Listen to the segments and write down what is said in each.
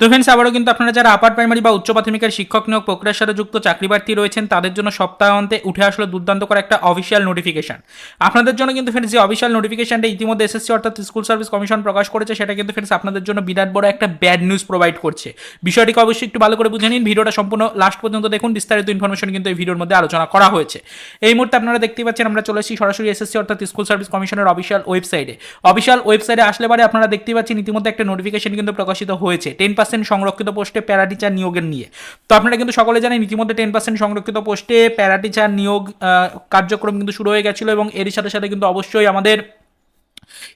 তো ফ্রেন্ডস আবারও কিন্তু আপনারা যারা আপার প্রাইমারি বা উচ্চ প্রাথমিকের শিক্ষক নিয়োগ প্রক্রিয়ার সাথে যুক্ত চাকরি প্রার্থী রয়েছেন, তাদের জন্য সপ্তাহান্তে উঠে আসলো দুর্দান্ত করে একটা অফিসিয়াল নোটিফিকেশন আপনাদের জন্য কিন্তু ফ্রেন্ডস যে অফিসিয়াল নোটিফিকেশনটা ইতিমধ্যে এসএসসি অর্থাৎ স্কুল সার্ভিস কমিশন প্রকাশ করেছে, সেটা কিন্তু ফ্রেন্ডস আপনাদের জন্য বিরাট বড় একটা ব্যাড নিউজ প্রোভাইড করছে। বিষয়টিকে অবশ্যই একটু ভালো করে বুঝে নিন। ভিডিওটা সম্পূর্ণ লাস্ট পর্যন্ত দেখুন। বিস্তারিত ইনফরমেশন কিন্তু এই ভিডিওর মধ্যে আলোচনা করা হয়েছে। এই মুহূর্তে আপনারা দেখতে পাচ্ছেন, আমরা চলে এসেছি সরাসরি এসএসসি অর্থাৎ স্কুল সার্ভিস কমিশনের অফিসিয়াল ওয়েবসাইটে অফিসিয়াল ওয়েবসাইটে আসলে পরে আপনারা দেখতে পাচ্ছেন, ইতিমধ্যে একটা নোটিফিকেশন কিন্তু প্রকাশিত হয়েছে। টেন পার্সেন্ট সংরক্ষিত পোস্টে প্যারা টিচার নিয়োগের নিয়ে। তো আপনারা কিন্তু সকলে জানেন ইতিমধ্যে টেন পার্সেন্ট সংরক্ষিত পোস্টে প্যারা টিচার নিয়োগ কার্যক্রম কিন্তু শুরু হয়ে গেছিল এবং এর সাথে সাথে কিন্তু অবশ্যই আমাদের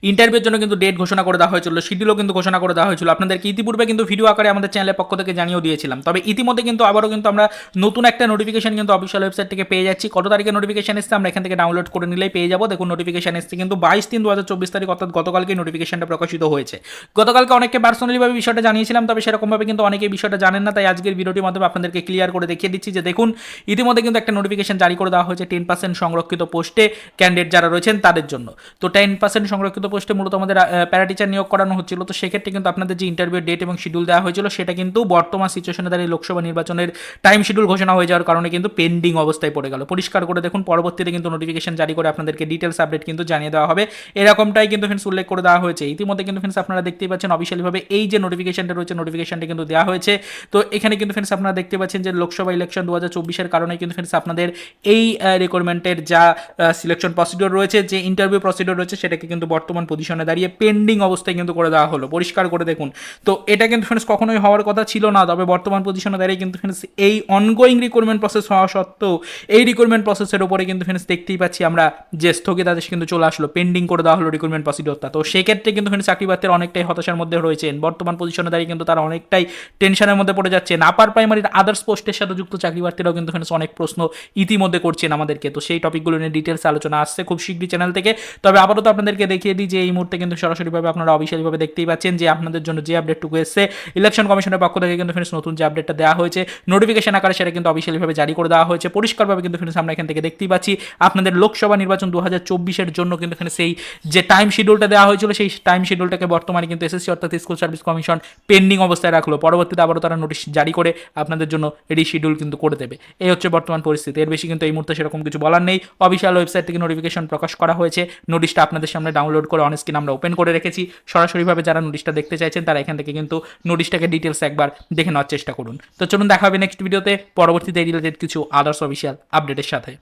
ইন্টারভিউর জন্য কিন্তু ডেট ঘোষণা করে দেওয়া হয়েছিল শিডিউলও কিন্তু ঘোষণা করে দেওয়া হয়েছিল। আপনাদেরকে ইতিপূর্বে কিন্তু ভিডিও আকারে আমাদের চ্যানেলের পক্ষ থেকে জানিয়েও দিয়েছিলাম। তবে ইতিমধ্যে কিন্তু আবারও কিন্তু আমরা নতুন একটা নোটিফিকেশন কিন্তু অফিসিয়াল ওয়েবসাইট থেকে পেয়ে যাচ্ছি। কত তারিখে নোটিফিকেশন এসছে আমরা এখান থেকে ডাউনলোড করে নিলেই পেয়ে যাব। দেখুন নোটিফিকেশন এসছে কিন্তু বাইশ তিন দু হাজার চব্বিশ তারিখ, অর্থাৎ গতকালকে নোটিফিকেশনটা প্রকাশিত হয়েছে। গতকালকে অনেককে পার্সোনালিভাবে বিষয়টা জানিয়েছিলাম, তবে সেরকমভাবে কিন্তু অনেকে বিষয়টা জানেন না, তাই আজকের ভিডিওটির মাধ্যমে আপনাদেরকে ক্লিয়ার করে দেখিয়ে দিচ্ছি যে দেখুন, ইতিমধ্যে কিন্তু একটা নোটিফিকেশন জারি করে দেওয়া হয়েছে টেন পার্সেন্ট সংরক্ষিত পোস্টে ক্যান্ডিডেট যারা রয়েছেন তাদের জন্য। তো টেন পার্সেন্ট সংরক্ষিত পোস্টে মূলত আমাদের প্যারা টিচার নিয়োগ করানো হচ্ছিল। তো সেক্ষেত্রে কিন্তু আপনাদের যে ইন্টারভিউ ডেট এবং শিডিউল দেওয়া হয়েছিল, সেটা কিন্তু বর্তমান সিচুয়েশনে দাঁড়িয়ে লোকসভা নির্বাচনের টাইম শিডিউল ঘোষণা হয়ে যাওয়ার কারণে কিন্তু পেন্ডিং অবস্থায় পড়ে গেল। পরিষ্কার করে দেখুন, পরবর্তীতে কিন্তু নোটিফিকেশন জারি করে আপনাদেরকে ডিটেলস আপডেট কিন্তু জানিয়ে দেওয়া হবে। এরকমটাই কিন্তু ফ্রেন্ডস উল্লেখ করে দেওয়া হয়েছে। ইতিমধ্যে কিন্তু ফ্রেন্ডস আপনারা দেখতেই পাচ্ছেন অফিসিয়ালিভাবে এই যে নোটিফিকেশনটা রয়েছে নোটিফিকেশনটা কিন্তু দেওয়া হয়েছে। তো এখানে কিন্তু ফ্রেন্ডস আপনারা দেখতে পাচ্ছেন যে লোকসভা ইলেকশন দু হাজার চব্বিশের কারণে কিন্তু ফ্রেন্ডস আপনাদের এই রিকোয়ারমেন্টের যা সিলেকশন প্রসিডিওর রয়েছে, যে ইন্টারভিউ প্রসিডিওর রয়েছে, সেটাকে কিন্তু বর্তমান পজিশনে দাঁড়িয়ে পেন্ডিং অবস্থায় কিন্তু করে দেওয়া হলো। পরিষ্কার করে দেখুন। তো এটা কিন্তু ফ্রেন্ডস কখনোই হওয়ার কথা ছিল না, তবে বর্তমান পজিশনে দাঁড়িয়ে কিন্তু ফ্রেন্ডস এই অনগোয়িং রিক্রুটমেন্ট প্রসেস হওয়া সত্ত্বেও এই রিক্রুটমেন্ট প্রসেসের উপরে কিন্তু ফ্রেন্ডস দেখতেই পাচ্ছি আমরা যে স্থগিতাদেশ কিন্তু চলে আসলো পেন্ডিং করে দেওয়া হলো রিক্রুটমেন্ট প্রসিডিওরটা তো সেক্ষেত্রে কিন্তু ফ্রেন্ডস চাকরি প্রার্থীরা অনেকটাই হতাশার মধ্যে রয়েছেন। বর্তমান পজিশনে দাঁড়িয়ে কিন্তু তারা অনেকটাই টেনশনের মধ্যে পড়ে যাচ্ছেন। আপার প্রাইমারির আদার্স পোস্টের সাথে যুক্ত চাকরি প্রার্থীরাও কিন্তু ফ্রেন্ডস অনেক প্রশ্ন ইতিমধ্যে করছেন আমাদেরকে। তো সেই টপিকগুলো নিয়ে ডিটেলস আলোচনা আসছে খুব শীঘ্রই চ্যানেল থেকে। তবে আপাতত আপনাদেরকে দেখিয়ে দিই যে এই মুহূর্তে কিন্তু সরাসরিভাবে আপনারা অফিসিয়ালিভাবে দেখতেই পাচ্ছেন যে আপনাদের জন্য যে আপডেটটুকু এসছে ইলেকশন কমিশনের পক্ষ থেকে কিন্তু ফ্রেন্ডস নতুন যে আপডেটটা দেওয়া হয়েছে নোটিফিকেশন আকারে সেটা কিন্তু অফিসিয়ালিভাবে জারি করে দেওয়া হয়েছে। পরিষ্কারভাবে কিন্তু ফ্রেন্ডস আমরা এখান থেকে দেখতেই পাচ্ছি, আপনাদের লোকসভা নির্বাচন দু হাজার জন্য কিন্তু এখানে সেই যে টাইম শিডিউলটা দেওয়া হয়েছিল, সেই টাইম শিডিউলটাকে বর্তমানে কিন্তু এসএসসি অর্থাৎ স্কুল সার্ভিস কমিশন পেন্ডিং অবস্থায় রাখল। পরবর্তীতে আবারও তারা নোটিশ জারি করে আপনাদের জন্য রিশিডিউল কিন্তু করে দেবে। এই হচ্ছে বর্তমান পরিস্থিতি। এর বেশি কিন্তু এই মুহূর্তে সেরকম কিছু বলার নেই। অফিসিয়াল ওয়েবসাইট থেকে নোটিফিকেশন প্রকাশ করা হয়েছে। নোটিশটা আপনাদের সামনে ডাউনলোড করে অন স্ক্রিন আমরা ওপেন করে রেখেছি। সরাসরিভাবে যারা নোটিশটা দেখতে চাইছেন, তারা এখান থেকে কিন্তু নোটিশটাকে ডিটেলস একবার দেখে নেওয়ার চেষ্টা করুন। তো চলুন দেখা হবে নেক্সট ভিডিওতে পরবর্তীতে রিলেটেড কিছু আদার্স অফিসিয়াল আপডেটের সাথে।